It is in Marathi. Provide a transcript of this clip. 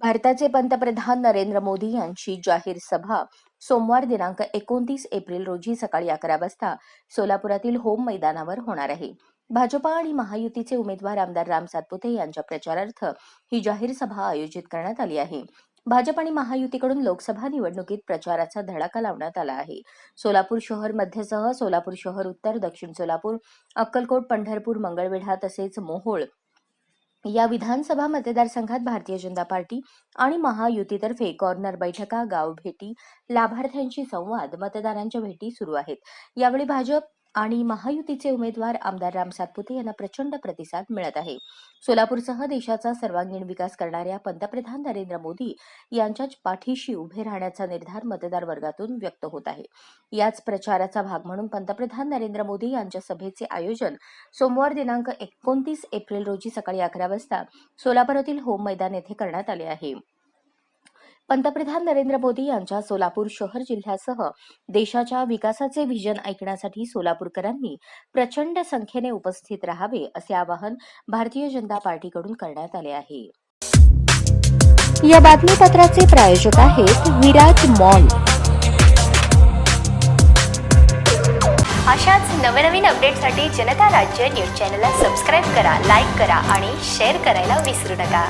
भारताचे पंतप्रधान नरेंद्र मोदी यांची जाहीर सभा सोमवार दिनांक एकोणतीस एप्रिल रोजी सकाळी अकरा वाजता सोलापुरातील होम मैदानावर होणार आहे. भाजपा आणि महायुतीचे उमेदवार आमदार राम सातपुते यांच्या प्रचारार्थ ही जाहीर सभा आयोजित करण्यात आली आहे. भाजप आणि महायुतीकडून लोकसभा निवडणुकीत प्रचाराचा धडाका लावण्यात आला आहे. सोलापूर शहर मध्यसह सोलापूर शहर उत्तर दक्षिण सोलापूर अक्कलकोट पंढरपूर मंगळवेढा तसेच मोहोळ या विधानसभा मतदारसंघात भारतीय जनता पार्टी आणि महायुतीतर्फे कॉर्नर बैठका गाव भेटी लाभार्थ्यांशी संवाद मतदारांच्या भेटी सुरू आहेत. यावेळी भाजप आणि महायुतीचे उमेदवार आमदार राम सातपुते यांना प्रचंड प्रतिसाद मिळत आहे. सोलापूरसह देशाचा सर्वांगीण विकास करणाऱ्या पंतप्रधान नरेंद्र मोदी यांच्याच पाठीशी उभे राहण्याचा निर्धार मतदार वर्गातून व्यक्त होत आहे. याच प्रचाराचा भाग म्हणून पंतप्रधान नरेंद्र मोदी यांच्या सभेचे आयोजन सोमवार दिनांक एकोणतीस एप्रिल रोजी सकाळी अकरा वाजता सोलापुरातील होम मैदान येथे करण्यात आले आहे. पंतप्रधान नरेंद्र मोदी यांच्या सोलापूर शहर जिल्ह्यासह देशाच्या विकासाचे व्हिजन ऐकण्यासाठी सोलापूरकरांनी प्रचंड संख्येने उपस्थित राहावे असे आवाहन भारतीय जनता पार्टीकडून करण्यात आले आहे. या बातमीपत्राचे प्रायोजक आहेत विराट मॉल. अशाच नवनवीन अपडेटसाठी जनता राज्य न्यूज चॅनलला सबस्क्राईब करा लाईक करा आणि शेअर करायला विसरू नका.